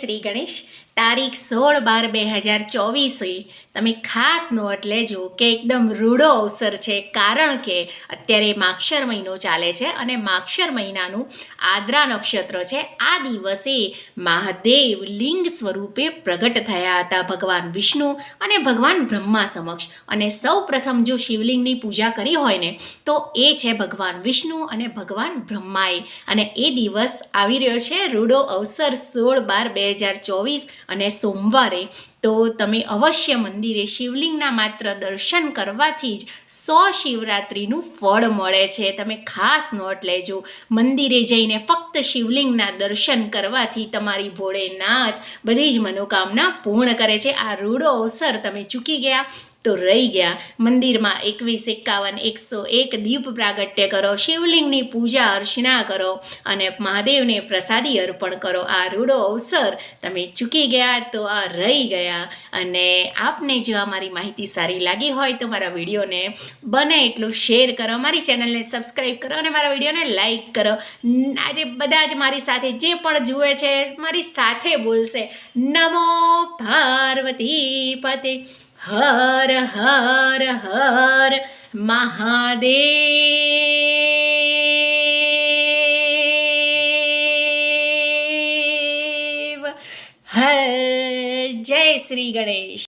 શ્રી ગણેશ, તારીખ સોળ બાર બે હજાર ચોવીસે. તમે ખાસ નોટ લેજો કે એકદમ રૂડો અવસર છે, કારણ કે અત્યારે માક્ષર મહિનો ચાલે છે અને માક્ષર મહિનાનું આદ્રા નક્ષત્ર છે. આ દિવસે મહાદેવ લિંગ સ્વરૂપે પ્રગટ થયા હતા ભગવાન વિષ્ણુ અને ભગવાન બ્રહ્મા સમક્ષ. અને સૌ પ્રથમ જો શિવલિંગની પૂજા કરી હોય ને, તો એ છે ભગવાન વિષ્ણુ અને ભગવાન બ્રહ્માએ. અને એ દિવસ આવી રહ્યો છે રૂડો અવસર સોળ બાર બે હજાર ચોવીસ અને સોમવારે તો તમે અવશ્ય મંદિરે શિવલિંગના માત્ર દર્શન કરવાથી જ સો શિવરાત્રિનું ફળ મળે છે. તમે ખાસ નોટ લેજો. મંદિરે જઈને ફક્ત શિવલિંગના દર્શન કરવાથી તમારી ભોળેનાથ બધી જ મનોકામના પૂર્ણ કરે છે. આ રૂડો અવસર તમે ચૂકી ગયા. તો રહી ગયા. મંદિરમાં એકવીસ, એકાવન, એકસો એક દીપ પ્રાગટ્ય કરો. શિવલિંગની પૂજા અર્ચના કરો અને મહાદેવને પ્રસાદી અર્પણ કરો. આ રૂડો અવસર તમે ચૂકી ગયા તો આ રહી ગયા. અને આપને જો આ મારી માહિતી સારી લાગી હોય તો મારા વિડીયોને બને એટલું શેર કરો. મારી ચેનલને સબસ્ક્રાઈબ કરો અને મારા વિડીયોને લાઈક કરો. આજે બધા જ મારી સાથે જે પણ જુએ છે, મારી સાથે બોલશે. નમો પાર્વતી પતે. હર હર હર મહાદેવ હર જય શ્રી ગણેશ